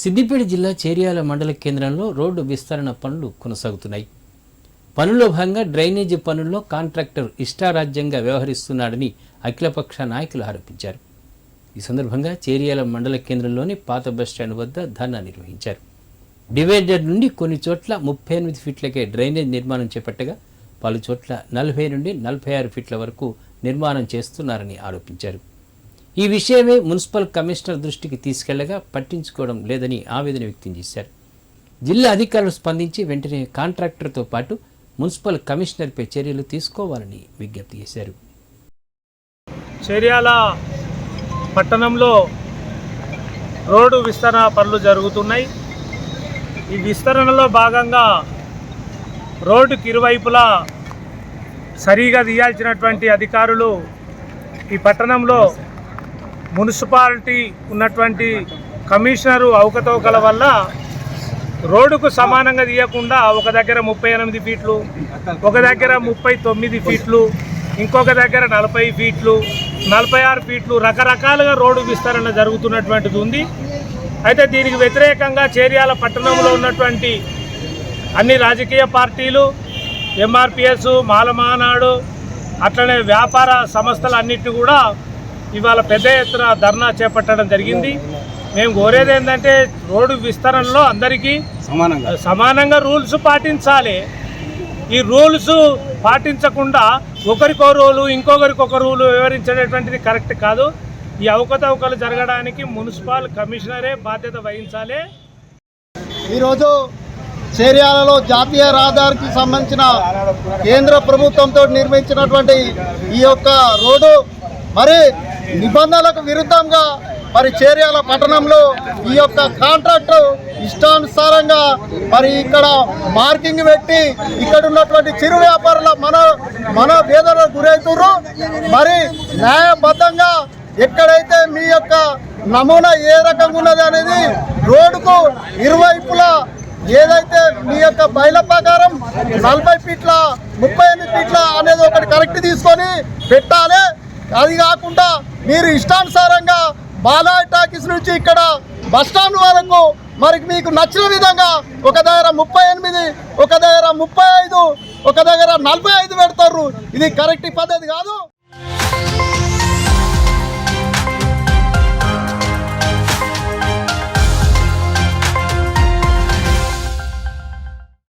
సిద్దిపేట జిల్లా చేర్యాల మండల కేంద్రంలో రోడ్డు విస్తరణ పనులు కొనసాగుతున్నాయి. పనుల్లో భాగంగా డ్రైనేజీ పనుల్లో కాంట్రాక్టర్ ఇష్టారాజ్యంగా వ్యవహరిస్తున్నాడని అఖిలపక్ష నాయకులు ఆరోపించారు. ఈ సందర్భంగా చేర్యాల మండల కేంద్రంలోని పాత బస్టాండ్ వద్ద ధర్నా నిర్వహించారు. డివైడర్ నుండి కొన్ని చోట్ల ముప్పై ఎనిమిది ఫీట్లకే డ్రైనేజ్ నిర్మాణం చేపట్టగా పలు చోట్ల నలభై నుండి నలభై ఆరు ఫీట్ల వరకు నిర్మాణం చేస్తున్నారని ఆరోపించారు. ఈ విషయమే మున్సిపల్ కమిషనర్ దృష్టికి తీసుకెళ్ళగా పట్టించుకోవడం లేదని ఆవేదన వ్యక్తం చేశారు. జిల్లా అధికారులు స్పందించి వెంటనే కాంట్రాక్టర్తో పాటు మున్సిపల్ కమిషనర్పై చర్యలు తీసుకోవాలని విజ్ఞప్తి చేశారు. చర్యాల పట్టణంలో రోడ్డు విస్తరణ పనులు జరుగుతున్నాయి. ఈ విస్తరణలో భాగంగా రోడ్డుకి ఇరువైపులా సరిగా తీయాల్సినటువంటి అధికారులు ఈ పట్టణంలో మున్సిపాలిటీ ఉన్నటువంటి కమిషనరు అవకతవకల వల్ల రోడ్డుకు సమానంగా తీయకుండా ఒక దగ్గర ముప్పై ఎనిమిది ఫీట్లు ఒక దగ్గర ముప్పై తొమ్మిది ఫీట్లు ఇంకొక దగ్గర నలభై ఫీట్లు నలభై ఆరు ఫీట్లు రకరకాలుగా రోడ్డు విస్తరణ జరుగుతున్నటువంటిది ఉంది. అయితే దీనికి వ్యతిరేకంగా చేర్యాల పట్టణంలో ఉన్నటువంటి అన్ని రాజకీయ పార్టీలు ఎంఆర్పిఎస్ మాలమానాడు అట్లనే వ్యాపార సంస్థలు అన్నిటిని కూడా ఇవాళ పెద్ద ఎత్తున ధర్నా చేపట్టడం జరిగింది. మేము కోరేది ఏంటంటే రోడ్డు విస్తరణలో అందరికీ సమానంగా. సమానంగా రూల్స్ పాటించాలి. ఈ రూల్స్ పాటించకుండా ఒకరికో రూలు ఇంకొకరికి ఒక రూలు వివరించేటటువంటిది కరెక్ట్ కాదు. ఈ అవకతవకలు జరగడానికి మున్సిపల్ కమిషనరే బాధ్యత వహించాలి. ఈరోజు చేర్యాలలో జాతీయ రహదారికి సంబంధించిన కేంద్ర ప్రభుత్వంతో నిర్మించినటువంటి ఈ యొక్క రోడ్డు మరి నిబంధనలకు విరుద్ధంగా మరి చేర్యాల పట్టణంలో ఈ యొక్క కాంట్రాక్టు ఇష్టానుసారంగా మరి ఇక్కడ మార్కింగ్ పెట్టి ఇక్కడ ఉన్నటువంటి చిరు వ్యాపారుల మన మన వేదనకు గురవుతున్నారు మరి న్యాయబద్ధంగా ఎక్కడైతే మీ యొక్క నమూనా ఏ రకంగా ఉన్నది అనేది రోడ్డుకు ఇరువైపులా ఏదైతే మీ యొక్క బయల ప్రకారం నలభై ఫీట్ల ముప్పై ఎనిమిది ఫీట్ల అనేది ఒకటి కరెక్ట్ తీసుకొని పెట్టాలి. అది కాకుండా మీరు ఇష్టానుసారంగా బాలాయ్ టాకీస్ నుంచి ఇక్కడ బస్ స్టాండ్ వరకు మరి మీకు నచ్చిన విధంగా ఒక దగ్గర ముప్పై ఎనిమిది ఒక దగ్గర ముప్పై ఐదు ఒక దగ్గర నలభై ఐదు పెడతారు. ఇది కరెక్ట్ పద్ధతి కాదు.